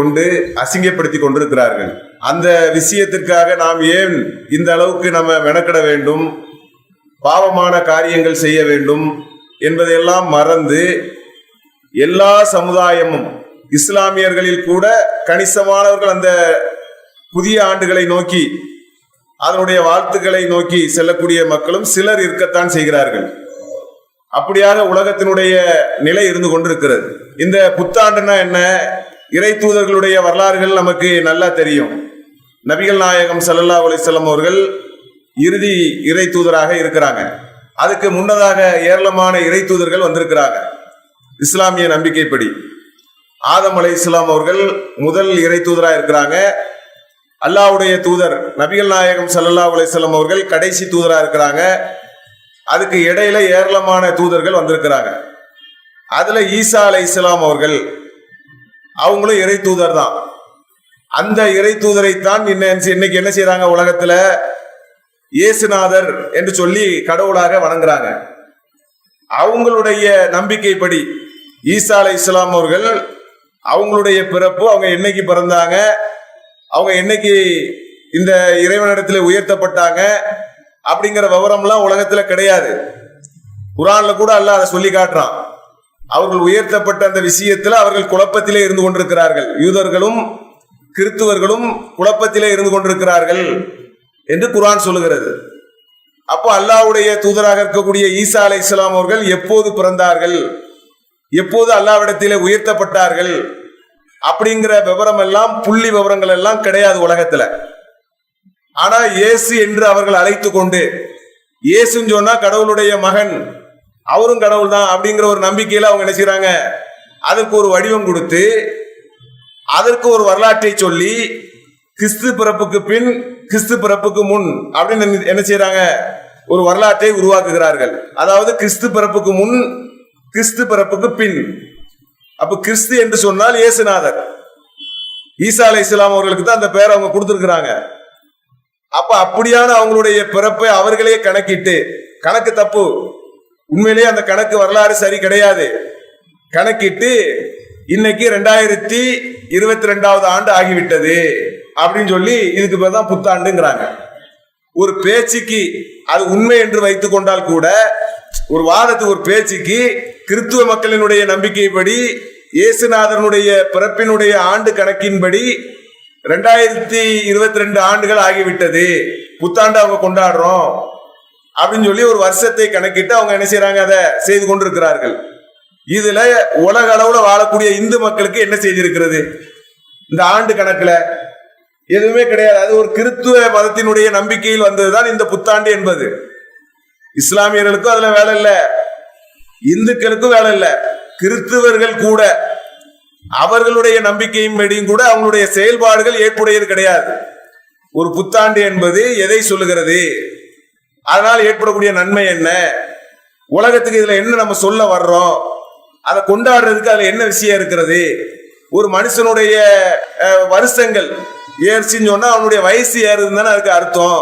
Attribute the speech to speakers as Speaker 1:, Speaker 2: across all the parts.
Speaker 1: கொண்டு அசிங்கப்படுத்தி கொண்டிருக்கிறார்கள். அந்த விஷயத்திற்காக நாம் ஏன் இந்த அளவுக்கு நம்ம மெனக்கிட வேண்டும்? பாவமான காரியங்கள் செய்ய வேண்டும் என்பதையெல்லாம் மறந்து எல்லா சமுதாயமும் இஸ்லாமியர்களில் கூட கணிசமானவர்கள் அந்த புதிய ஆண்டுகளை நோக்கி அதனுடைய வாழ்த்துக்களை நோக்கி செல்லக்கூடிய மக்களும் சிலர் இருக்கத்தான் செய்கிறார்கள். அப்படியாக உலகத்தினுடைய நிலை இருந்து கொண்டிருக்கிறது. இந்த புத்தாண்டுனா என்ன? இறை தூதர்களுடைய வரலாறுகள் நமக்கு நல்லா தெரியும். நபிகள் நாயகம் சல்லல்லா அலிசல்லம் அவர்கள் இறுதி இறை தூதராக இருக்கிறாங்க. அதுக்கு முன்னதாக ஏராளமான இறை தூதர்கள் வந்திருக்கிறாங்க. இஸ்லாமிய நம்பிக்கைப்படி. ஆதம் அலை இஸ்லாம் அவர்கள் முதல் இறை தூதராக இருக்கிறாங்க. அல்லாஹ்வுடைய தூதர் நபிகள் நாயகம் சல்லல்லா அலைஹி அவர்கள் கடைசி தூதராக இருக்கிறாங்க. அதுக்கு இடையில ஏராளமான தூதர்கள் வந்திருக்கிறாங்க. அதுல ஈசா அலை இஸ்லாம் அவர்கள் அவங்களும் இறை தூதர் தான். அந்த இறை தூதரை தான் இன்னைக்கு என்ன செய்யறாங்க உலகத்துல? இயேசுநாதர் என்று சொல்லி கடவுளாக வணங்குறாங்க. அவங்களுடைய நம்பிக்கைப்படி ஈசா அலை இஸ்லாம் அவர்கள் அவங்களுடைய பிறப்பு அவங்க என்னைக்கு பிறந்தாங்க அவங்க என்னைக்கு இந்த இறைவனிடத்தில் உயர்த்தப்பட்டாங்க அப்படிங்கிற விவரம்லாம் உலகத்துல கிடையாது. குரான்ல கூட அல்லாஹ் அதை சொல்லி காட்டுறான். அவர்கள் உயர்த்தப்பட்ட அந்த விஷயத்துல அவர்கள் குழப்பத்திலே இருந்து கொண்டிருக்கிறார்கள். யூதர்களும் கிறித்துவர்களும் குழப்பத்திலே இருந்து கொண்டிருக்கிறார்கள் என்று குரான் சொல்லுகிறது. அப்போ அல்லாஹ்வுடைய தூதராக இருக்கக்கூடிய ஈசா அலை இஸ்லாம் அவர்கள் எப்போது பிறந்தார்கள்? எப்போது அல்லாவிடத்திலே உயர்த்தப்பட்டார்கள்? அப்படிங்கிற விவரம் எல்லாம் புள்ளி விவரங்கள் எல்லாம் கிடையாது உலகத்துல. ஆனா இயேசு என்று அவர்கள் அழைத்து கொண்டு இயேசுன்னு சொன்னா கடவுளுடைய மகன் அவரும் கடவுள் தான் அப்படிங்கிற ஒரு நம்பிக்கையில அவங்க என்ன செய்யறாங்க அதற்கு ஒரு வடிவம் கொடுத்து அதற்கு ஒரு வரலாற்றை சொல்லி கிறிஸ்து பிறப்புக்கு பின் கிறிஸ்து பிறப்புக்கு முன் அப்படின்னு என்ன செய்யறாங்க ஒரு வரலாற்றை உருவாக்குகிறார்கள். அதாவது கிறிஸ்து பிறப்புக்கு முன் கிறிஸ்து பிறப்புக்கு பின். அப்ப கிறிஸ்து என்று சொன்னால் இயேசுநாதர். ஈசா அலை இஸ்லாம் அவர்களுக்கு தான் அந்த பெயரை அவங்க கொடுத்துருக்குறாங்க. அப்ப அப்படியான அவங்களுடைய பிறப்பை அவர்களே கணக்கிட்டு கணக்கு தப்பு. உண்மையிலேயே அந்த கணக்கு வரலாறு சரி கிடையாது. கணக்கிட்டு இன்னைக்கு ரெண்டாயிரத்தி இருபத்தி ரெண்டாவது ஆண்டு ஆகிவிட்டது அப்படின்னு சொல்லி இதுக்கு பேர் தான் புத்தாண்டுங்கிறாங்க. ஒரு பேச்சுக்கு அது உண்மை என்று வைத்துக் கொண்டால் கூட ஒரு வாதத்துக்கு ஒரு பேச்சுக்கு கிறித்துவ மக்களினுடைய நம்பிக்கைப்படி இயேசுநாதனுடைய பிறப்பினுடைய ஆண்டு கணக்கின்படி ரெண்டாயிரத்தி இருபத்தி ரெண்டு ஆண்டுகள் ஆகிவிட்டது. புத்தாண்டு அவங்க கொண்டாடுறோம். அப்படின்னு சொல்லி ஒரு வருஷத்தை கணக்கிட்டு அவங்க என்ன செய்யறாங்க அதை செய்து கொண்டிருக்கிறார்கள். இதுல உலக அளவுல வாழக்கூடிய இந்து மக்களுக்கு என்ன செய்திருக்கிறது? இந்த ஆண்டு கணக்குல எதுவுமே கிடையாது. அது ஒரு கிறித்துவ மதத்தினுடைய நம்பிக்கையில் வந்ததுதான் இந்த புத்தாண்டு என்பது. இஸ்லாமியர்களுக்கும் அதுல வேலை இல்லை. இந்துக்களுக்கும் வேலை இல்லை. கிறிஸ்துவர்கள் கூட அவர்களுடைய நம்பிக்கையும் படியும் கூட அவங்களுடைய செயல்பாடுகள் ஏற்புடையது கிடையாது. ஒரு புத்தாண்டு என்பது எதை சொல்லுகிறது? அதனால் ஏற்படக்கூடிய நன்மை என்ன? உலகத்துக்கு இதுல என்ன நம்ம சொல்ல வர்றோம்? அதை கொண்டாடுறதுக்கு அதுல என்ன விஷயம் இருக்கிறது? ஒரு மனுஷனுடைய வருஷங்கள். ஏறிச்சின்னு சொன்னா அவனுடைய வயசு ஏறுதுன்னு தானே அதுக்கு அர்த்தம்.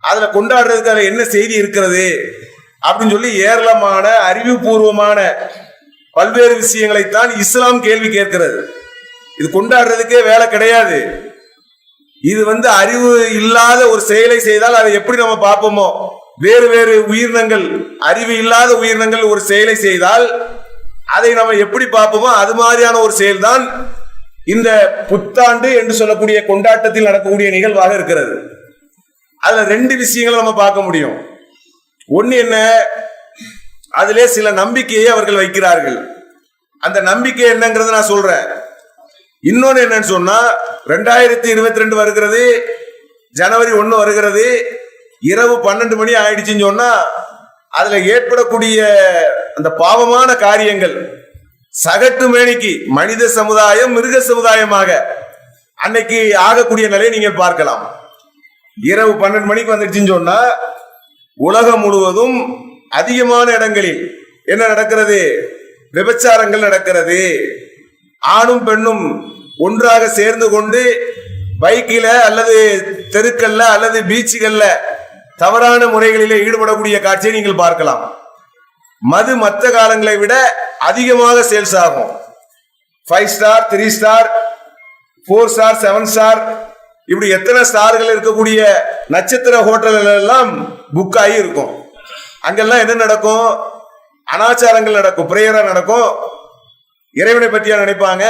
Speaker 1: அதுல கொண்டாடுறதுக்கு அதுல என்ன செய்தி இருக்கிறது? அப்படின்னு சொல்லி ஏராளமான அறிவுபூர்வமான பல்வேறு விஷயங்களைத்தான் இஸ்லாம் கேள்வி கேட்கிறது. இது கொண்டாடுறதுக்கே வேலை கிடையாது. இது வந்து அறிவு இல்லாத ஒரு செயலை செய்தால் அதை எப்படி நம்ம பார்ப்போமோ? வேறு வேறு உயிரினங்கள் அறிவு இல்லாத உயிரினங்கள் ஒரு செயலை செய்தால் அதை நம்ம எப்படி பார்ப்போமோ? அது மாதிரியான ஒரு செயல்தான் இந்த புத்தாண்டு என்று சொல்லக்கூடிய கொண்டாட்டத்தில் நடக்கக்கூடிய நிகழ்வாக இருக்கிறது. அதுல ரெண்டு விஷயங்களை நம்ம பார்க்க முடியும். ஒன்று என்ன? அதிலே சில நம்பிக்கையை அவர்கள் வைக்கிறார்கள். அந்த நம்பிக்கை என்னங்கிறத நான் சொல்றேன். இன்னொன்னு என்னன்னு சொன்னா ரெண்டாயிரத்தி இருபத்தி ரெண்டு வருகிறது ஜனவரி ஒன்று வருகிறது இரவு பன்னெண்டு மணி ஆயிடுச்சுன்னு சொன்னா அதுல ஏற்படக்கூடிய அந்த பாவமான காரியங்கள் சகட்டு மேனிக்கு மனித சமுதாயம் மிருக சமுதாயமாக அன்னைக்கு ஆகக்கூடிய நிலையை நீங்கள் பார்க்கலாம். இரவு பன்னெண்டு மணிக்கு வந்துடுச்சுன்னு சொன்னா உலகம் முழுவதும் அதிகமான இடங்களில் என்ன நடக்கிறது? விபச்சாரங்கள் நடக்கிறது. ஆணும் பெண்ணும் ஒன்றாக சேர்ந்து கொண்டு பைக்கில அல்லது தெருக்கல்ல அல்லது பீச்சுகள்ல தவறான முறைகளிலே ஈடுபடக்கூடிய காட்சியை நீங்கள் பார்க்கலாம். மது மற்ற காலங்களை விட அதிகமாக சேல்ஸ் ஆகும். Five star three star four star seven star இப்படி எத்தனை ஸ்டார்கள் இருக்கக்கூடிய நட்சத்திர ஹோட்டல்கள் எல்லாம் புக் ஆகி இருக்கும். அங்கெல்லாம் என்ன நடக்கும்? அனாச்சாரங்கள் நடக்கும் பிரேயரா நடக்கும். இறைவனை பற்றியா நினைப்பாங்க?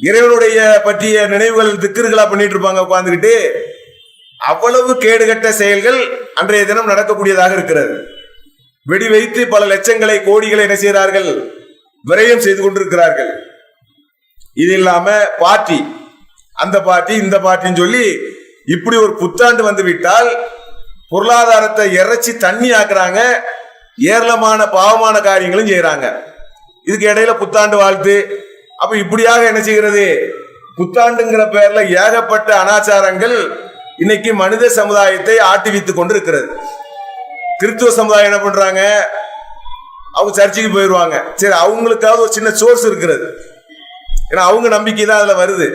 Speaker 1: இறைவனுடைய பற்றிய நினைவுகள் திக்கிர்களா பண்ணிட்டு இருப்பாங்க உட்கார்ந்துக்கிட்டு அவ்வளவு கேடுகட்ட செயல்கள் அன்றைய தினம் நடக்கக்கூடியதாக இருக்கிறது. வெடி வைத்து பல லட்சங்களை கோடிகளை என்ன செய்கிறார்கள்? விரயம் செய்து கொண்டிருக்கிறார்கள். இது இல்லாம பார்ட்டி அந்த பார்ட்டி இந்த பார்ட்டின்னு சொல்லி இப்படி ஒரு புத்தாண்டு வந்து விட்டால் பொருளாதாரத்தை இறைச்சி தண்ணி ஆக்குறாங்க ஏராளமான பாவமான காரியங்களும் செய்யறாங்க இதுக்கு இடையில புத்தாண்டு வாழ்த்து அப்ப இப்படியாக என்ன செய்கிறது? புத்தாண்டுங்கிற பெயர்ல ஏகப்பட்ட அனாச்சாரங்கள் இன்னைக்கு மனித சமுதாயத்தை ஆட்டிவித்துக் கொண்டிருக்கிறது. கிறிஸ்துவ சமுதாயம் என்ன பண்றாங்க? அவங்க சர்ச்சுக்கு போயிடுவாங்க சரி அவங்களுக்காவது ஒரு சின்ன சோர்ஸ் இருக்கிறது. ஏன்னா அவங்க நம்பிக்கை தான் அதுல வருது.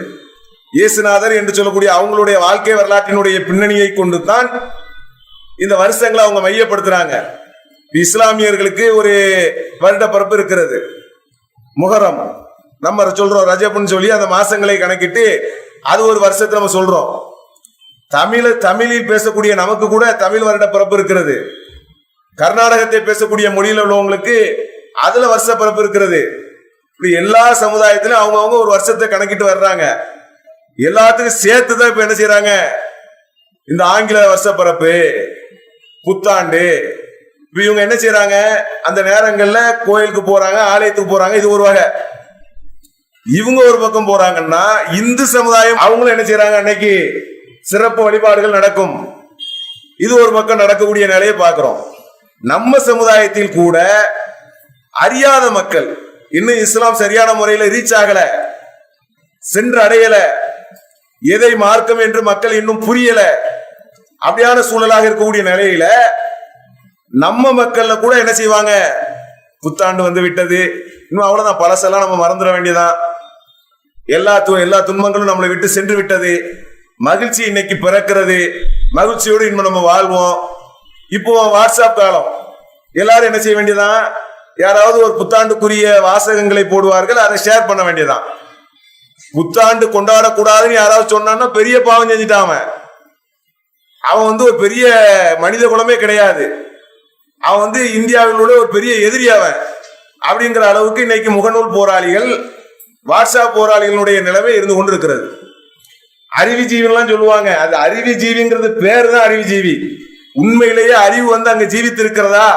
Speaker 1: இயேசுநாதர் என்று சொல்லக்கூடிய அவங்களுடைய வாழ்க்கை வரலாற்றினுடைய பின்னணியை கொண்டு தான் இந்த வருஷங்களை அவங்க மையப்படுத்துறாங்க. இஸ்லாமியர்களுக்கு ஒரு வருட பிறப்பு இருக்கிறது. முகரம். நம்ம சொல்றோம் ரஜப்னு சொல்லி அந்த மாசங்களை கணக்கிட்டு அது ஒரு வருஷத்தை நம்ம சொல்றோம். தமிழ தமிழில் பேசக்கூடிய நமக்கு கூட தமிழ் வருட பிறப்பு இருக்கிறது. கர்நாடகத்தை பேசக்கூடிய மொழியில் உள்ளவங்களுக்கு அதுல வருஷ பிறப்பு இருக்கிறது. இப்படி எல்லா சமுதாயத்திலும் அவங்கவுங்க ஒரு வருஷத்தை கணக்கிட்டு வர்றாங்க. எல்லாத்துக்கும் சேர்த்து தான் இப்ப என்ன செய்யறாங்க இந்த ஆங்கில வருஷ பிறப்பு புத்தாண்டு இப்ப இவங்க என்ன செய்யறாங்க அந்த நேரங்கள்ல கோயிலுக்கு போறாங்க ஆலயத்துக்கு போறாங்க இது ஒரு வகை. இவங்க ஒரு பக்கம் போறாங்கன்னா இந்து சமுதாயம் அவங்களும் என்ன செய்யறாங்க அன்னைக்கு சிறப்பு வழிபாடுகள் நடக்கும். இது ஒரு பக்கம் நடக்கக்கூடிய நிலையை பார்க்கிறோம். நம்ம சமுதாயத்தில் கூட அறியாத மக்கள் இன்னும் இஸ்லாம் சரியான முறையில் ரீச் ஆகல சென்று அடையல எதை மார்க்கம் என்று மக்கள் இன்னும் புரியல அப்படியான சூழலாக இருக்கக்கூடிய நிலையில நம்ம மக்கள்ல கூட என்ன செய்வாங்க? புத்தாண்டு வந்து விட்டது. இன்னும் அவ்வளவுதான். பழசெல்லாம் நம்ம மறந்துட வேண்டியதான் எல்லா எல்லா துன்பங்களும் நம்மளை விட்டு சென்று விட்டது. மகிழ்ச்சி இன்னைக்கு பிறக்கிறது. மகிழ்ச்சியோடு இன்னும் நம்ம வாழ்வோம். இப்போ வாட்ஸ்அப் காலம். எல்லாரும் என்ன செய்ய வேண்டியதான் யாராவது ஒரு புத்தாண்டுக்குரிய வாசகங்களை போடுவார்கள். அதை ஷேர் பண்ண வேண்டியதான் புத்தாண்டு கொண்டாடக்கூடாதுன்னு யாராவது சொன்னான்னா பெரிய பாவம் செஞ்சுட்டான் அவன். அவன் வந்து ஒரு பெரிய மனித குலமே கிடையாது. அவன் வந்து இந்தியாவில் உள்ள ஒரு பெரிய எதிரி அவன். அப்படிங்கிற அளவுக்கு இன்னைக்கு முகநூல் போராளிகள் வாட்ஸ்அப் போராளிகளுடைய நிலைமை இருந்து கொண்டிருக்கிறது. அறிவி ஜீவிலாம் சொல்லுவாங்க அது அறிவி ஜீவிங்கிறது பேர் தான் அறிவி ஜீவி உண்மையிலேயே அறிவு வந்து அங்க ஜீவித்து இருக்கிறதா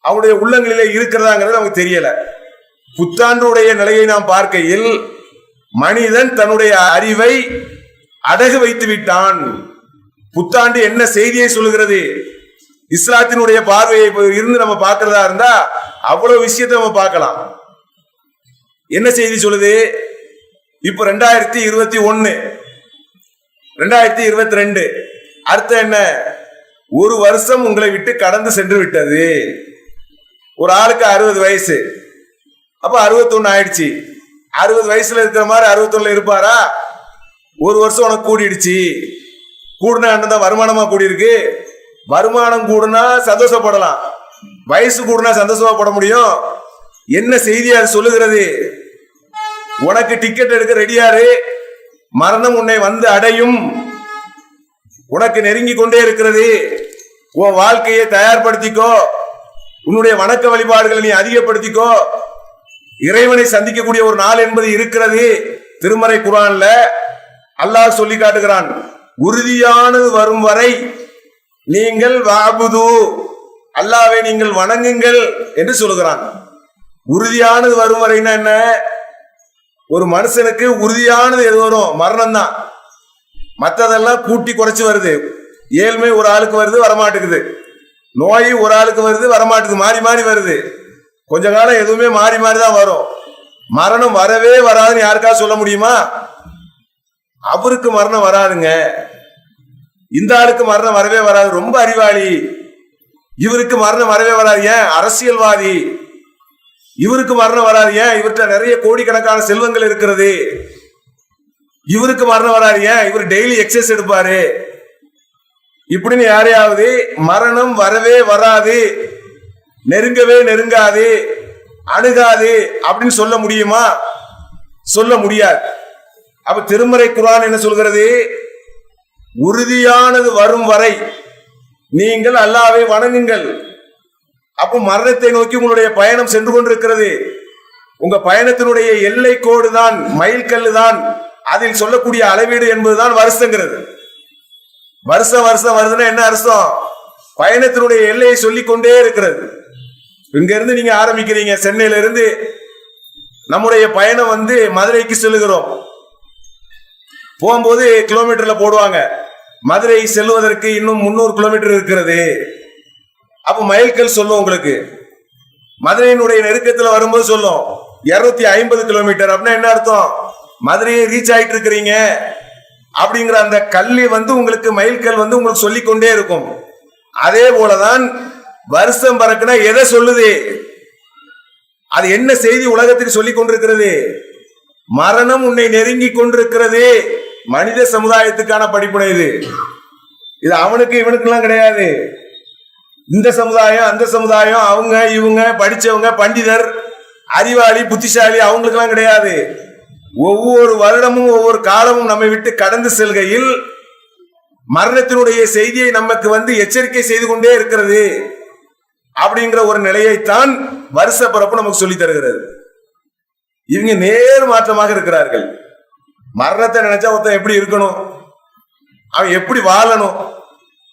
Speaker 1: அவனுடைய உள்ளங்களிலே இருக்கிறதாங்கிறது நமக்கு தெரியல. புத்தாண்டுடைய நிலையை நாம் பார்க்கையில் மனிதன் தன்னுடைய அறிவை அடகு வைத்து விட்டான். புத்தாண்டு என்ன செய்தியை சொல்லுகிறது? இஸ்லாத்தினுடைய பார்வையை இருந்து நம்ம பார்க்கிறதா இருந்தா அவ்வளவு விஷயத்தை நம்ம பார்க்கலாம். என்ன செய்தி சொல்லுது? இப்ப ரெண்டாயிரத்தி இருபத்தி ஒன்னு ரெண்டாயிரத்தி இருபத்தி ரெண்டு அர்த்தம் என்ன? ஒரு வருஷம் உங்களை விட்டு கடந்து சென்று விட்டது. ஒரு ஆளுக்கு அறுபது வயசு. அப்ப அறுபத்தொன்னு ஆயிடுச்சு. அறுபது வயசுல இருக்கிற மாதிரி அறுபத்தொன்னுல இருப்பாரா? ஒரு வருஷம் உனக்கு கூடிடுச்சு. கூடுனா தான் வருமானமா கூடியிருக்கு. வருமானம் கூடுனா சந்தோஷப்படலாம். வயசு கூடுனா சந்தோஷமா முடியும். என்ன செய்தி அது சொல்லுகிறது? உனக்கு டிக்கெட் எடுக்க ரெடியாரு. மரணம் உன்னை வந்து அடையும். உனக்கு நெருங்கி கொண்டே இருக்கிறது. உன் வாழ்க்கையை தயார்படுத்திக்கோ. உன்னுடைய வணக்க வழிபாடுகளை நீ அதிகப்படுத்திக்கோ. இறைவனை சந்திக்கக்கூடிய ஒரு நாள் என்பது இருக்கிறது. திருமறை குரான்ல அல்லாஹ் சொல்லி காட்டுகிறான் உறுதியானது வரும் வரை நீங்கள் வாபுது. அல்லாவை நீங்கள் வணங்குங்கள் என்று சொல்லுகிறான். உறுதியானது வரும் வரைன்னா என்ன? ஒரு மனுஷனுக்கு உறுதியானது எது வரும்? மரணம் தான் மற்றதெல்லாம் கூட்டி குறைச்சு வருது. ஏழ்மை ஒரு ஆளுக்கு வருது வரமாட்டேங்குது. நோய் ஒரு ஆளுக்கு வருது வரமாட்டேங்குது. மாறி மாறி வருது. கொஞ்ச காலம் எதுவுமே மாறி மாறி தான் வரும். மரணம் வரவே வராதுன்னு யாருக்காவது சொல்ல முடியுமா? அவருக்கு மரணம் வராதுங்க. இந்த ஆளுக்கு மரணம் வரவே வராது. ரொம்ப அறிவாளி. இவருக்கு மரணம் வரவே வராது. ஏன்? அரசியல்வாதி. இவருக்கு மரணம் வராது. ஏன்? இவர்கிட்ட நிறைய கோடிக்கணக்கான செல்வங்கள் இருக்கிறது. இவருக்கு மரணம் வராது. ஏன்? இவர் டெய்லி எக்ஸசைஸ் எடுப்பாரு. இப்படின்னு யாரையாவது மரணம் வரவே வராது. நெருங்கவே நெருங்காது. அணுகாது அப்படின்னு சொல்ல முடியுமா? சொல்ல முடியாது. அப்ப திருமறை குரான் என்ன சொல்கிறது? உறுதியானது வரும் வரை நீங்கள் அல்லாவை வணங்குங்கள். அப்போ மரணத்தை நோக்கி உங்களுடைய பயணம் சென்று கொண்டிருக்கிறது. உங்க பயணத்தினுடைய எல்லை கோடு தான் மைல்கல்லு தான் அதில் சொல்லக்கூடிய அளவீடு என்பதுதான் வருஷங்கிறது. வருஷம் வருஷம் வருதுன்னா என்ன அர்த்தம்? பயணத்தினுடைய எல்லையை சொல்லிக் கொண்டே இருக்கிறது. இங்க இருந்து நீங்க ஆரம்பிக்கிறீங்க சென்னையில இருந்து நம்முடைய பயணம் வந்து மதுரைக்கு செல்லுகிறோம். போகும்போது கிலோமீட்டர்ல போடுவாங்க. மதுரை செல்வதற்கு இன்னும் முன்னூறு கிலோமீட்டர் இருக்கிறது. அப்ப மைல்கல் சொல்லும் உங்களுக்கு. மதுரையினுடைய நெருக்கத்துல வரும்போது சொல்லும். இருநூத்தி ஐம்பது கிலோமீட்டர் அப்படின்னா என்ன அர்த்தம்? மதுரையை ரீச் ஆயிட்டு இருக்கிறீங்க. அப்படிங்கிற அந்த கல்வி வந்து உங்களுக்கு மைல்கல் வந்து உங்களுக்கு சொல்லிக் கொண்டே இருக்கும். அதே போலதான் வருஷம் பறக்குனா எதை சொல்லுது? அது என்ன செய்தி உலகத்துக்கு சொல்லி கொண்டிருக்கிறது? மரணம் உன்னை நெருங்கி கொண்டிருக்கிறது. மனித சமுதாயத்துக்கான படிப்புனை இது. இது அவனுக்கு இவனுக்கெல்லாம் கிடையாது. இந்த சமுதாயம் அந்த சமுதாயம் அவங்க இவங்க படிச்சவங்க பண்டிதர் அறிவாளி புத்திசாலி அவங்களுக்கெல்லாம் கிடையாது. ஒவ்வொரு வருடமும் ஒவ்வொரு காலமும் நம்மை விட்டு கடந்து செல்கையில் மரணத்தினுடைய செய்தியை நமக்கு வந்து எச்சரிக்கை செய்து கொண்டே இருக்கிறது அப்படிங்கிற ஒரு நிலையைத்தான் வருஷ பிறப்பு நமக்கு சொல்லி தருகிறது. இவங்க நேர் மாற்றமாக இருக்கிறார்கள். மரணத்தை நினைச்சா ஒருத்தன் எப்படி இருக்கணும்? அவன் எப்படி வாழணும்?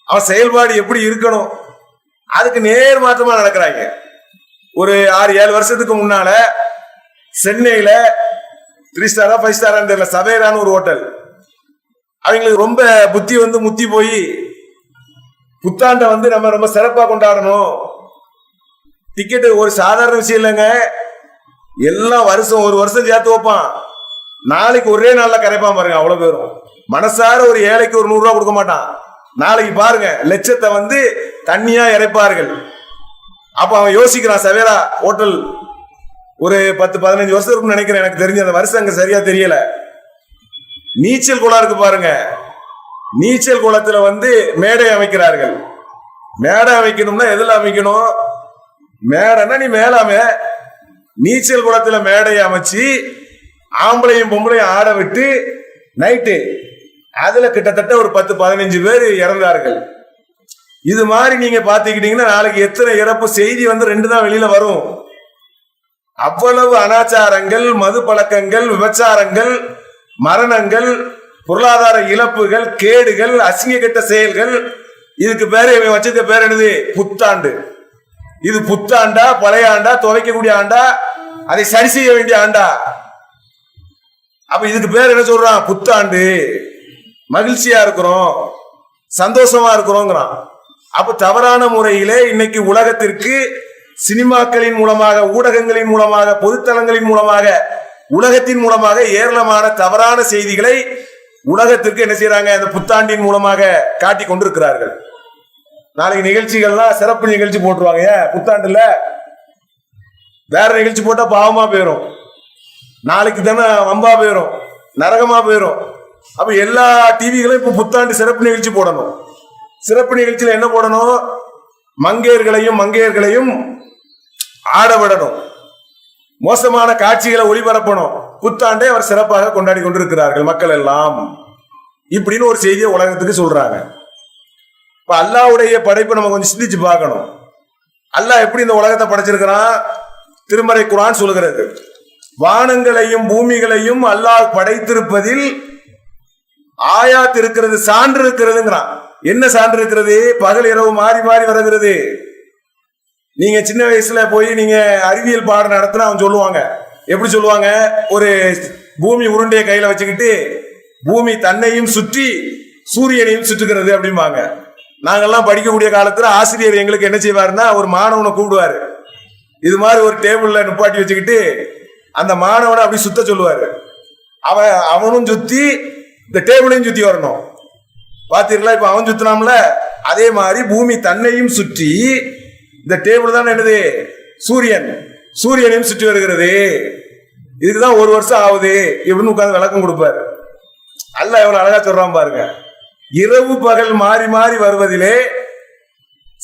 Speaker 1: அவன் செயல்பாடு எப்படி இருக்கணும்? அதுக்கு நேர் மாற்றமா நடக்கிறாங்க. ஒரு ஆறு ஏழு வருஷத்துக்கு முன்னால சென்னையில த்ரீ ஸ்டாரா ஃபைவ் ஸ்டாரான்னு தெரியல சவேரான்னு ஒரு ஹோட்டல் அவங்களுக்கு ரொம்ப புத்தி வந்து முத்தி போய் புத்தாண்டை வந்து நம்ம ரொம்ப சிறப்பா கொண்டாடணும். டிக்கெட் ஒரு சாதாரண விஷயம் இல்லைங்க. எல்லாம் வருஷம் ஒரு வருஷம் சேர்த்து வைப்பான். நாளைக்கு ஒரே நாளில் கரைப்பான் பாருங்க அவ்வளவு பேரும். மனசார ஒரு ஏழைக்கு ஒரு நூறுரூவா கொடுக்க மாட்டான். நாளைக்கு பாருங்க லட்சத்தை வந்து தண்ணியா இறைப்பார்கள். அப்ப அவன் யோசிக்கிறான் சவேரா ஹோட்டல் ஒரு பத்து பதினஞ்சு வருஷம் இருக்கும்னு நினைக்கிறேன் எனக்கு தெரிஞ்ச அந்த வருஷம் அங்க சரியா தெரியல. நீச்சல் குளம் இருக்கு பாருங்க. நீச்சல் குளத்துல வந்து மேடை அமைக்கிறார்கள். மேடை அமைக்கணும்னா எதுல அமைக்கணும்? மேடைன்னா நீ மேலாம. நீச்சல் குளத்துல மேடையை அமைச்சு ஆம்பளையும் பொம்பளையும் ஆட விட்டு நைட்டு அதுல கிட்டத்தட்ட ஒரு பத்து பதினஞ்சு பேர் இறந்தார்கள். இது மாதிரி நீங்க பாத்துக்கிட்டீங்கன்னா நாளைக்கு எத்தனை இறப்பு செய்தி வந்து ரெண்டு தான் வெளியில வரும். அவ்வளவு அனாச்சாரங்கள் மது பழக்கங்கள் விபச்சாரங்கள் மரணங்கள் பொருளாதார இழப்புகள் கேடுகள் அசிங்க கெட்ட செயல்கள். இதுக்கு பேரு இவன் வச்சிருக்க பேர் என்னது? புத்தாண்டு. இது புத்தாண்டா பழைய ஆண்டா துவைக்கக்கூடிய ஆண்டா அதை சரி செய்ய வேண்டிய ஆண்டா. அப்ப இதுக்கு பேர் என்ன சொல்றான்? புத்தாண்டு. மகிழ்ச்சியா இருக்கிறோம் சந்தோஷமா இருக்கிறோங்கிறான். அப்ப தவறான முறையிலே இன்னைக்கு உலகத்திற்கு சினிமாக்களின் மூலமாக ஊடகங்களின் மூலமாக பொதுத்தளங்களின் மூலமாக உலகத்தின் மூலமாக ஏராளமான தவறான செய்திகளை உலகத்திற்கு என்ன செய்யறாங்க அந்த புத்தாண்டின் மூலமாக காட்டி கொண்டிருக்கிறார்கள். நாளைக்கு நிகழ்ச்சிகள்லாம் சிறப்பு நிகழ்ச்சி போட்டுருவாங்க. ஏன்? புத்தாண்டுல வேற நிகழ்ச்சி போட்டா பாவமா போயிடும் நாளைக்கு தானே வம்பா போயிடும் நரகமா போயிடும் அப்ப எல்லா டிவிகளும் இப்ப புத்தாண்டு சிறப்பு நிகழ்ச்சி போடணும். சிறப்பு நிகழ்ச்சியில என்ன போடணும்? மங்கையர்களையும் மங்கையர்களையும் ஆட விடணும். மோசமான காட்சிகளை ஒளிபரப்பணும். புத்தாண்டை அவர் சிறப்பாக கொண்டாடி கொண்டிருக்கிறார்கள் மக்கள் எல்லாம். இப்படின்னு ஒரு செய்தியை உலகத்துக்கு சொல்றாங்க. இப்ப அல்லாவுடைய படைப்பை நம்ம கொஞ்சம் சிந்திச்சு பார்க்கணும். அல்லாஹ் எப்படி இந்த உலகத்தை படைச்சிருக்கிறான்? திருமறை குரான் சொல்கிறது வானங்களையும் பூமிகளையும் அல்லாஹ் படைத்திருப்பதில் ஆயாத் இருக்கிறது சான்று இருக்கிறதுங்கிறான். என்ன சான்று இருக்கிறது? பகல் இரவு மாறி மாறி வருகிறது. நீங்க சின்ன வயசுல போய் நீங்க அறிவியல் பாடம் நடத்தினா அவன் சொல்லுவாங்க. எப்படி சொல்லுவாங்க? ஒரு பூமி உருண்டையை கையில வச்சுக்கிட்டு பூமி தன்னையும் சுற்றி சூரியனையும் சுற்றுகிறது அப்படிம்பாங்க. நாங்கெல்லாம் படிக்கக்கூடிய காலத்துல ஆசிரியர் எங்களுக்கு என்ன செய்வாருன்னா ஒரு மாணவனை கூப்பிடுவாரு. இது மாதிரி ஒரு டேபிள்ல நிப்பாட்டி வச்சுக்கிட்டு அந்த மாணவனை அப்படி சுத்த சொல்லுவாரு. அவன் அவனும் சுத்தி இந்த டேபிளையும் சுத்தி வரணும். பாத்தீங்களா இப்ப அவன் சுத்தினாம்ல அதே மாதிரி பூமி தன்னையும் சுற்றி இந்த டேபிள் தான் என்னது? சூரியன். சூரியனையும் சுற்றி வருகிறது. இதுக்குதான் ஒரு வருஷம் ஆகுது. இப்படின்னு உட்காந்து விளக்கம் கொடுப்பாரு. அல்ல எவ்வளவு அழகா சொல்றான் பாருங்க. இரவு பகல் மாறி மாறி வருவதிலே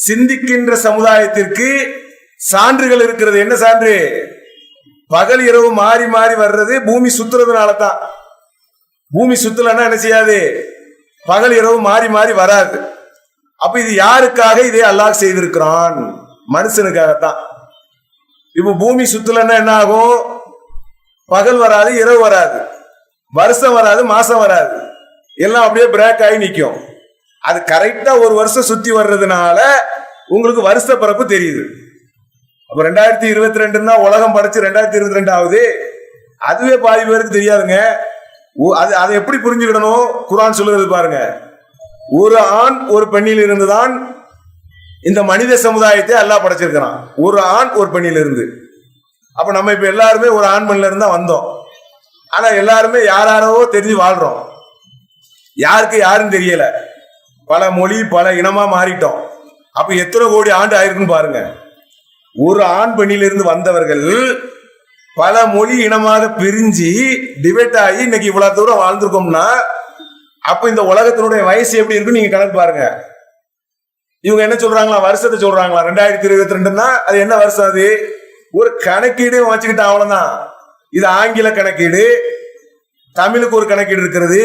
Speaker 1: சிந்திக்கின்ற சமுதாயத்திற்கு சான்றுகள் இருக்கிறது. என்ன சான்று? பகல் இரவு மாறி மாறி வர்றது பூமி சுத்துறதுனால தான் பூமி சுத்தலன்னா என்ன செய்யாது? பகல் இரவு மாறி மாறி வராது. அப்ப இது யாருக்காக இதே அல்லாஹ் செய்திருக்கிறான்? மனுஷனுக்காகத்தான். இப்ப பூமி சுத்தலன்னா என்ன ஆகும்? பகல் வராது இரவு வராது. வருஷம் வராது மாசம் வராது. எல்லாம் அப்படியே பிரேக் ஆகி நிற்கும் அது கரெக்டா ஒரு வருஷம் சுத்தி வர்றதுனால உங்களுக்கு வருஷ பிறப்பு தெரியுது. அப்ப ரெண்டாயிரத்தி இருபத்தி ரெண்டுன்னா உலகம் படைச்சு ரெண்டாயிரத்தி இருபத்தி ரெண்டு ஆகுது. அதுவே பாதி பேருக்கு தெரியாதுங்க. அது அதை எப்படி புரிஞ்சுக்கிடணும்? குரான் சொல்லுறது பாருங்க. ஒரு ஆண் ஒரு பெண்ணில் இருந்துதான் இந்த மனித சமுதாயத்தை எல்லாம் படைச்சிருக்கிறான். ஒரு ஆண் ஒரு பெண்ணில் இருந்து. அப்ப நம்ம இப்ப எல்லாருமே ஒரு ஆண் பெண்ணில இருந்தா தான் வந்தோம். ஆனா எல்லாருமே யாராரோ தெரிஞ்சு வாழ்றோம். யாருக்கு யாருன்னு தெரியல. பல மொழி பல இனமா மாறிட்டோம். அப்ப எத்தனை கோடி ஆண்டு ஆயிருக்குன்னு பாருங்க. ஒரு ஆண் பெண்ணிலிருந்து வந்தவர்கள் பல மொழி இனமாக பிரிஞ்சு டிபேட் ஆகி இன்னைக்கு இவ்வளவு தூரம் வாழ்ந்திருக்கோம்னா அப்ப இந்த உலகத்தினுடைய வயசு எப்படி இருக்குன்னு நீங்க கணக்கு பாருங்க. இவங்க என்ன சொல்றாங்களா? வருஷத்தை சொல்றாங்களா? ரெண்டாயிரத்தி இருபத்தி ரெண்டுன்னா அது என்ன வருஷம் அது? ஒரு கணக்கீடு வச்சுக்கிட்ட அவ்வளவுதான். இது ஆங்கில கணக்கீடு தமிழுக்கு ஒரு கணக்கீடு இருக்கிறது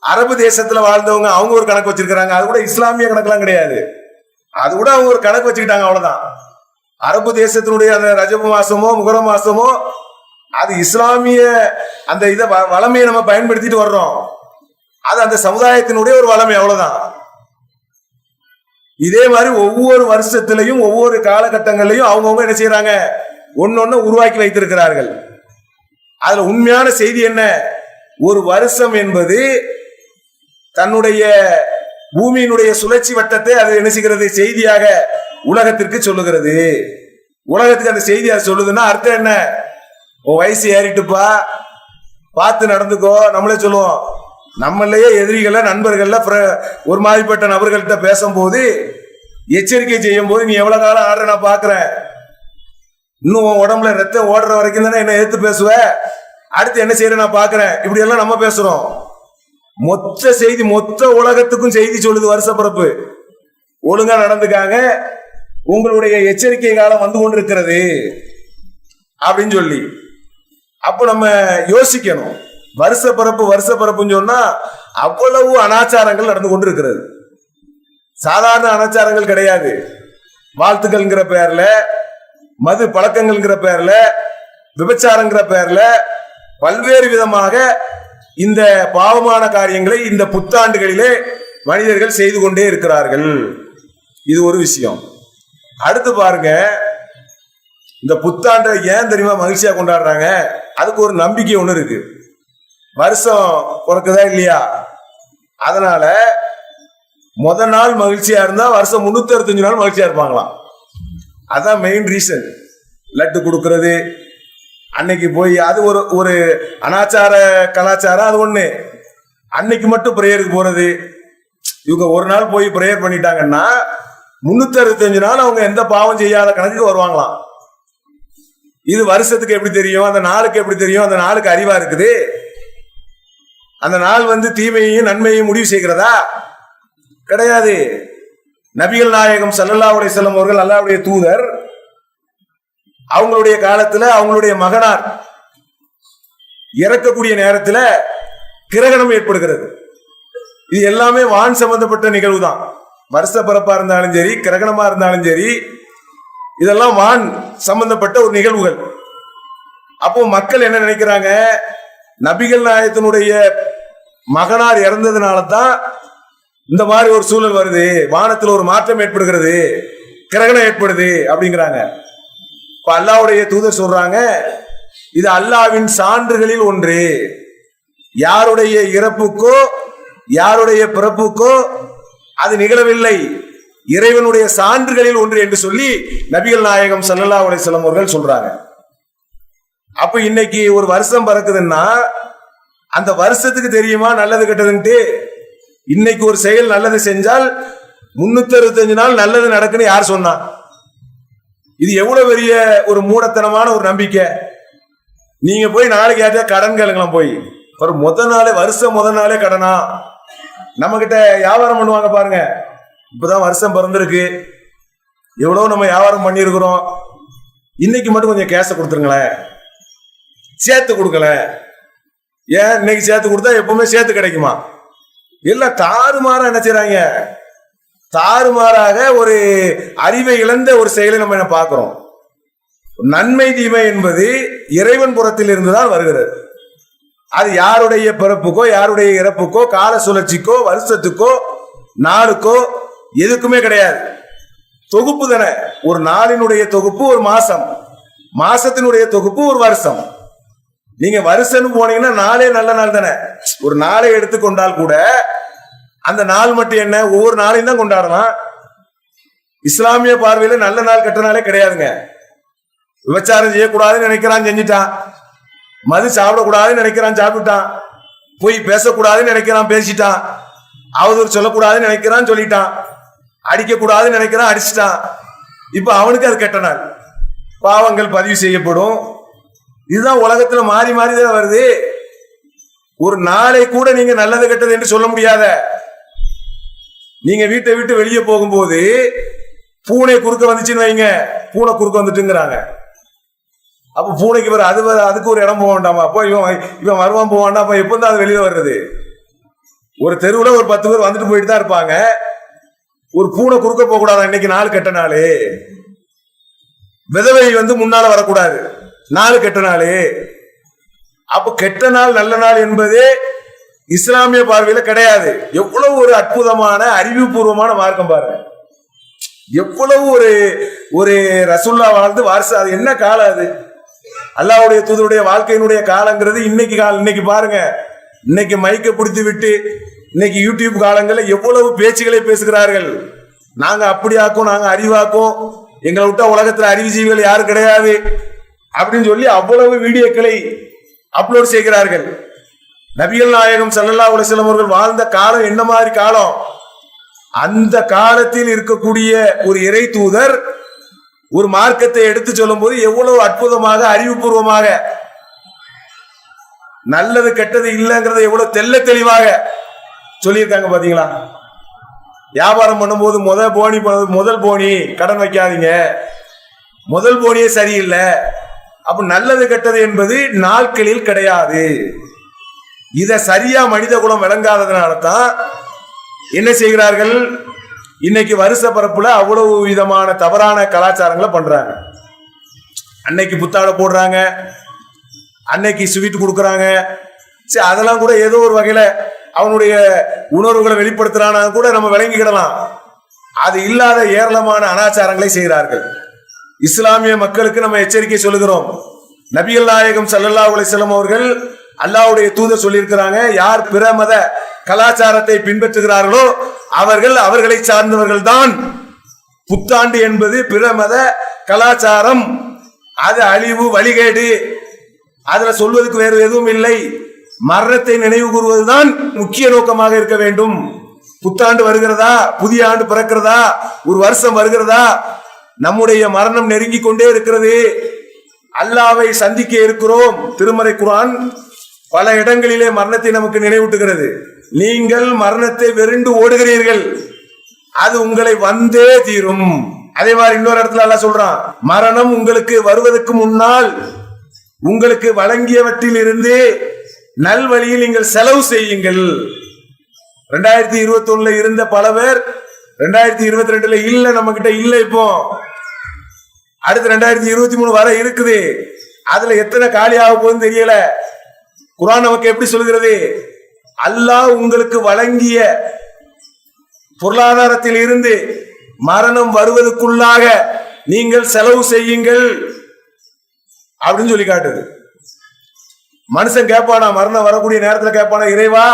Speaker 1: அரபு தேசத்துல வாழ்ந்தவங்க அவங்க ஒரு கணக்கு வச்சிருக்கிறாங்க. அது கூட இஸ்லாமிய கணக்கெல்லாம் கிடையாது. அது கூட அவங்க ஒரு கணக்கு வச்சுக்கிட்டாங்க அவ்வளவுதான். அரபு தேசத்தினுடைய அந்த ரஜப மாசமோ முகர மாசமோ அது இஸ்லாமிய அந்த இதை வ- வளமையை நம்ம பயன்படுத்திட்டு வர்றோம். அது அந்த சமுதாயத்தினுடைய ஒரு வளமை அவ்வளவுதான். இதே மாதிரி ஒவ்வொரு வருஷத்திலையும் ஒவ்வொரு காலகட்டங்களையும் அவங்கவுங்க என்ன செய்யறாங்க ஒன்னொன்னு உருவாக்கி வைத்திருக்கிறார்கள். அதுல உண்மையான செய்தி என்ன? ஒரு வருஷம் என்பது தன்னுடைய பூமியினுடைய சுழற்சி வட்டத்தை அது என்ன செய்கிறது? செய்தியாக உலகத்திற்கு சொல்லுகிறது. உலகத்துக்கு அந்த செய்தி அது சொல்லுதுன்னா அர்த்தம் என்ன? உன் வயசு ஏறிட்டுப்பா. பார்த்து நடந்துக்கோ. நம்மளே சொல்லுவோம். நம்மளையே எதிரிகள நண்பர்கள்ல ஒரு மாதிரிப்பட்ட நபர்கள்ட்ட பேசும்போது எச்சரிக்கை செய்யும் போது நீ எவ்வளவு காலம் ஆடுற நான் பாக்குறேன் இன்னும் உன் உடம்புல ரத்தம் ஓடுற வரைக்கும் தானே என்ன எடுத்து பேசுவ? அடுத்து என்ன செய்யற நான் பாக்குறேன் இப்படி எல்லாம் நம்ம பேசுறோம். மொத்த செய்தி மொத்த உலகத்துக்கும் செய்தி சொல்லுது வருஷ பிறப்பு ஒழுங்கா நடந்துக்காங்க. உங்களுடைய எச்சரிக்கை காலம் வந்து கொண்டிருக்கிறது அப்படின்னு சொல்லி. அப்போ நம்ம யோசிக்கணும். வருஷ பிறப்பு வருஷ பிறப்புன்னு சொன்னா அவ்வளவு அனாச்சாரங்கள் நடந்து கொண்டிருக்கிறது. சாதாரண அனாச்சாரங்கள் கிடையாது. வாழ்த்துக்கள்ங்கிற பெயர்ல மது பழக்கங்கள்ங்கிற பெயர்ல விபச்சாரங்கிற பெயர்ல பல்வேறு விதமாக இந்த பாவமான காரியங்களை இந்த புத்தாண்டுகளிலே மனிதர்கள் செய்து கொண்டே இருக்கிறார்கள். இது ஒரு விஷயம். அடுத்து பாருங்க. இந்த புத்தாண்டை ஏன் தெரியுமா மகிழ்ச்சியா கொண்டாடுறாங்க? அதுக்கு ஒரு நம்பிக்கை ஒண்ணு இருக்கு. வருஷம் பிறக்குதா இல்லையா? அதனால முத நாள் மகிழ்ச்சியா இருந்தா வருஷம் முன்னூத்தி அறுபத்தஞ்சு நாள் மகிழ்ச்சியா இருப்பாங்களாம். அதான் மெயின் ரீசன் லட்டு கொடுக்கறது அன்னைக்கு போய் அது ஒரு ஒரு அனாச்சார கலாச்சாரம் அது ஒண்ணு. அன்னைக்கு மட்டும் ப்ரேயருக்கு போறது. இவங்க ஒரு நாள் போய் ப்ரேயர் பண்ணிட்டாங்கன்னா முன்னூத்தி அறுபத்தஞ்சு நாள் அவங்க எந்த பாவம் செய்யாத கணக்குக்கு வருவாங்களாம். இது வருஷத்துக்கு எப்படி தெரியும்? அந்த நாளுக்கு எப்படி தெரியும்? அந்த நாளுக்கு அறிவா இருக்குது? அந்த நாள் வந்து தீமையையும் நன்மையையும் முடிவு செய்கிறதா? கிடையாது. நபிகள் நாயகம் சல்லல்லாவுடைய செல்லும் அவர்கள் அல்லாவுடைய தூதர் அவங்களுடைய காலத்துல அவங்களுடைய மகனார் இறக்கக்கூடிய நேரத்துல கிரகணம் ஏற்படுகிறது. இது எல்லாமே வான் சம்பந்தப்பட்ட நிகழ்வு தான் வருஷ பிறப்பா இருந்தாலும் சரி கிரகணமா இருந்தாலும் சரி இதெல்லாம் வான் சம்பந்தப்பட்ட ஒரு நிகழ்வுகள். அப்போ மக்கள் என்ன நினைக்கிறாங்க? நபிகள் நாயகத்தினுடைய மகனார் இறந்ததுனால தான் இந்த மாதிரி ஒரு சூழல் வருது. வானத்தில் ஒரு மாற்றம் ஏற்படுகிறது. கிரகணம் ஏற்படுது அப்படிங்கிறாங்க. இப்ப அல்லாவுடைய தூதர் சொல்றாங்க இது அல்லாவின் சான்றுகளில் ஒன்று. யாருடைய இறப்புக்கோ யாருடைய பிறப்புக்கோ அது நிகழவில்லை. இறைவனுடைய சான்றுகளில் ஒன்று என்று சொல்லி நபிகள் நாயகம் சல்லல்லா அலைஹி அவர்கள் சொல்றாங்க. அப்ப இன்னைக்கு ஒரு வருஷம் பறக்குதுன்னா அந்த வருஷத்துக்கு தெரியுமா நல்லது கெட்டதுன்ட்டு? இன்னைக்கு ஒரு செயல் நல்லது செஞ்சால் முன்னூத்தி அறுபத்தஞ்சு நாள் நல்லது நடக்குன்னு யார் சொன்னா? இது எவ்வளவு பெரிய ஒரு மூடத்தனமான ஒரு நம்பிக்கை. நீங்க போய் நாளைக்கு யார்ட்டா கடன் கேளுங்களாம் போய். ஒரு முத நாளே வருஷம் முத நாளே கடனா? நம்ம கிட்ட வியாபாரம் பண்ணுவாங்க பாருங்க. இப்பதான் வருஷம் பிறந்திருக்கு. எவ்வளவு நம்ம வியாபாரம் பண்ணியிருக்கிறோம். இன்னைக்கு மட்டும் கொஞ்சம் கேஷை கொடுத்துருங்களேன். சேர்த்து கொடுக்கல. ஏன்? இன்னைக்கு சேர்த்து கொடுத்தா எப்பவுமே சேர்த்து கிடைக்குமா? எல்லாம் தாறுமாறா என்ன செய்யறாங்க தாறுமாறாக ஒரு அறிவை இழந்த ஒரு செயலை நம்ம என்ன பார்க்கிறோம்? நன்மை தீமை என்பது இறைவன் புறத்தில் இருந்துதான் வருகிறது. அது யாருடைய பிறப்புக்கோ யாருடைய இறப்புக்கோ கால சுழற்சிக்கோ வருஷத்துக்கோ நாளுக்கோ எதுக்குமே கிடையாது. தொகுப்பு தானே. ஒரு நாளினுடைய தொகுப்பு ஒரு மாசம். மாசத்தினுடைய தொகுப்பு ஒரு வருஷம். நீங்க வருஷம்னு போனீங்கன்னா நாளே நல்ல நாள் தானே. ஒரு நாளை எடுத்துக்கொண்டால் கூட அந்த நாள் மட்டும் என்ன? ஒவ்வொரு நாளையும் தான் கொண்டாடலாம். இஸ்லாமிய பார்வையில நல்ல நாள் கெட்ட நாளே கிடையாதுங்க. விபச்சாரம் செய்யக்கூடாதுன்னு நினைக்கிறான் செஞ்சுட்டான். மது சாப்பிடக்கூடாதுன்னு நினைக்கிறான் சாப்பிட்டான். போய் பேசக்கூடாதுன்னு நினைக்கிறான் பேசிட்டான். அவதூறு சொல்லக்கூடாதுன்னு நினைக்கிறான் சொல்லிட்டான். அடிக்கக்கூடாதுன்னு நினைக்கிறான் அடிச்சிட்டான். இப்போ அவனுக்கு அது கெட்ட நாள். பாவங்கள் பதிவு செய்யப்படும். இதுதான் உலகத்துல மாறி மாறி தான் வருது. ஒரு நாளை கூட நீங்க நல்லது கெட்டது என்று சொல்ல முடியாத. நீங்க வீட்டை விட்டு வெளியே போகும்போது பூனை குறுக்க வந்துச்சுன்னு வைங்க. பூனை குறுக்க வந்துட்டுங்கிறாங்க. அப்ப பூனைக்கு பிறகு அது அதுக்கு ஒரு இடம் போக வேண்டாமா? அப்போ இவன் இவன் வருவான் போக வேண்டாம் அப்ப எப்போ தான் அது வெளியில வர்றது ஒரு தெருவுல ஒரு பத்து பேர் வந்துட்டு போயிட்டு தான் இருப்பாங்க. ஒரு பூனை குறுக்க போக கூடாது இன்னைக்கு நாள் கெட்ட நாள். விதவை வந்து முன்னால வரக்கூடாது. நாள் கெட்ட நாள். அப்ப கெட்ட நாள் நல்ல நாள் என்பதே இஸ்லாமிய பார்வையில கிடையாது. எவ்வளவு ஒரு அற்புதமான அறிவுபூர்வமான மார்க்கம் பாருங்க. எவ்வளவு ஒரு ஒரு ரசுல்லா வாழ்ந்து வாரிசு அது என்ன காலம் அது? அல்லாவுடைய தூதருடைய வாழ்க்கையினுடைய காலங்கிறது இன்னைக்கு காலம் இன்னைக்கு பாருங்க. இன்னைக்கு மைக்கை பிடித்து விட்டு இன்னைக்கு யூடியூப் காலங்களில் எவ்வளவு பேச்சுகளை பேசுகிறார்கள். நாங்க அப்படியாக்கும் நாங்க அறிவாக்கும் எங்களை விட்டா உலகத்துல அறிவுஜீவிகள் யாரும் கிடையாது அப்படின்னு சொல்லி அவ்வளவு வீடியோக்களை அப்லோட் செய்கிறார்கள். நபிகள் நாயகம் சல்லல்லா உலசிலம் அவர்கள் வாழ்ந்த காலம் என்ன மாதிரி காலம்? அந்த காலத்தில் இருக்கக்கூடிய ஒரு இறை தூதர் ஒரு மார்க்கத்தை எடுத்து சொல்லும்போது எவ்வளவு அற்புதமாக அறிவுபூர்வமாக நல்லது கெட்டது இல்லைங்கிறத எவ்வளவு தெள்ள தெளிவாக சொல்லியிருக்காங்க பாத்தீங்களா? வியாபாரம் பண்ணும்போது முதல் போனி முதல் போனி கடன் வைக்காதீங்க. முதல் போனியே சரியில்லை. அப்ப நல்லது கெட்டது என்பது நாட்களில் கிடையாது. இத சரியா மனித குலம் விளங்காததுனால தான் என்ன செய்கிறார்கள்? இன்னைக்கு வருஷ பரப்புல அவ்வளவு விதமான தவறான கலாச்சாரங்களை பண்றாங்க. அன்னைக்கு புத்தாடை போடுறாங்க. அன்னைக்கு ஸ்வீட் கொடுக்குறாங்க. சரி அதெல்லாம் கூட ஏதோ ஒரு வகையில அவனுடைய உணர்வுகளை வெளிப்படுத்துறானா கூட நம்ம விளங்கிக்கிடலாம். அது இல்லாத ஏராளமான அனாச்சாரங்களை செய்கிறார்கள். இஸ்லாமிய மக்களுக்கு நம்ம எச்சரிக்கை சொல்லுகிறோம். நபிகள் நாயகம் சல்லல்லா அலைஹி அவர்கள் அல்லாவுடைய தூதர் சொல்லியிருக்கிறாங்க யார் பிற மத கலாச்சாரத்தை பின்பற்றுகிறார்களோ அவர்கள் அவர்களை சார்ந்தவர்கள் தான் புத்தாண்டு என்பது பிற மத கலாச்சாரம். அது அழிவு வழிகேடு. அதுல சொல்வதற்கு வேறு எதுவும் இல்லை. மரணத்தை நினைவு கூறுவதுதான் முக்கிய நோக்கமாக இருக்க வேண்டும். புத்தாண்டு வருகிறதா? புதிய ஆண்டு பிறக்கிறதா? ஒரு வருஷம் வருகிறதா? நம்முடைய மரணம் நெருங்கி கொண்டே இருக்கிறது. அல்லாவை சந்திக்க இருக்கிறோம். திருமறை குரான் பல இடங்களிலே மரணத்தை நமக்கு நினைவூட்டுகிறது. நீங்கள் மரணத்தை வெறுண்டு ஓடுகிறீர்கள். அது உங்களை வந்தே தீரும். அதே மாதிரி இன்னொரு இடத்துல எல்லாம் சொல்றான் மரணம் உங்களுக்கு வருவதற்கு முன்னால் உங்களுக்கு வழங்கியவற்றில் இருந்து நல்வழியில் நீங்கள் செலவு செய்யுங்கள். ரெண்டாயிரத்தி இருபத்தி ஒண்ணுல இருந்த பல பேர் ரெண்டாயிரத்தி இருபத்தி ரெண்டுல இல்ல நம்ம கிட்ட இல்ல இப்போ. அடுத்து ரெண்டாயிரத்தி இருபத்தி மூணு வர இருக்குது. அதுல எத்தனை காலி ஆக போகுதுன்னு தெரியல. குரான் நமக்கு எப்படி சொல்கிறது? அல்லாஹ் உங்களுக்கு வழங்கிய பொருளாதாரத்தில் இருந்து மரணம் வருவதற்குள்ளாக நீங்கள் செலவு செய்யுங்கள் அப்படின்னு சொல்லி காட்டுது. மனுஷன் கேட்பானா மரணம் வரக்கூடிய நேரத்தில் கேட்பானா இறைவா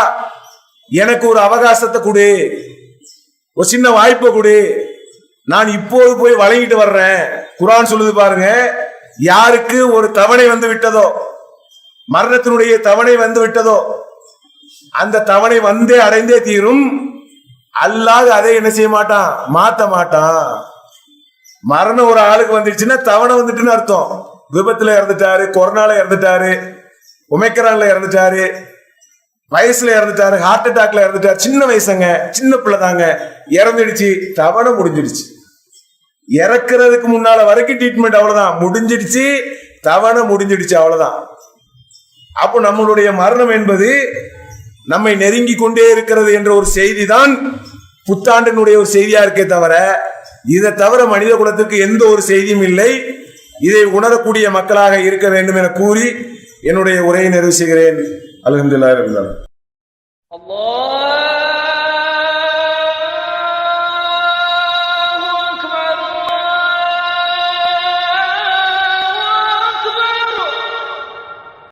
Speaker 1: எனக்கு ஒரு அவகாசத்தை கொடு. ஒரு சின்ன வாய்ப்பை கொடு. நான் இப்போது போய் வழங்கிட்டு வர்றேன். குரான் சொல்லுது பாருங்க யாருக்கு ஒரு தவணை வந்து விட்டதோ மரணத்தினுடைய தவணை வந்து விட்டதோ அந்த தவணை வந்தே அடைந்தே தீரும். அல்லாது அதை என்ன செய்ய மாட்டான்? மாத்த மாட்டான். மரணம் ஒரு ஆளுக்கு வந்துடுச்சுன்னா தவணை வந்துட்டுன்னு அர்த்தம். விபத்துல இறந்துட்டாரு கொரோனால இறந்துட்டாரு உமைக்கரான்ல இறந்துட்டாரு வயசுல இறந்துட்டாரு ஹார்ட் அட்டாக்ல இறந்துட்டாரு. சின்ன வயசுங்க சின்ன பிள்ளை தாங்க. இறந்துடுச்சு தவணை முடிஞ்சிடுச்சு. இறக்குறதுக்கு முன்னால வரைக்கும் ட்ரீட்மெண்ட் அவ்வளவுதான். முடிஞ்சிடுச்சு தவணை முடிஞ்சிடுச்சு அவ்வளவுதான். அப்போ நம்மளுடைய மரணம் என்பது நம்மை நெருங்கி கொண்டே இருக்கிறது என்ற ஒரு செய்தி தான் புத்தாண்டினுடைய ஒரு செய்தியா இருக்கே தவிர இதை தவிர மனித குலத்துக்கு எந்த ஒரு செய்தியும் இல்லை. இதை உணரக்கூடிய மக்களாக இருக்க வேண்டும் என கூறி என்னுடைய உரையை நிறைவு செய்கிறேன். அலமதுல்லா இருந்தாலும்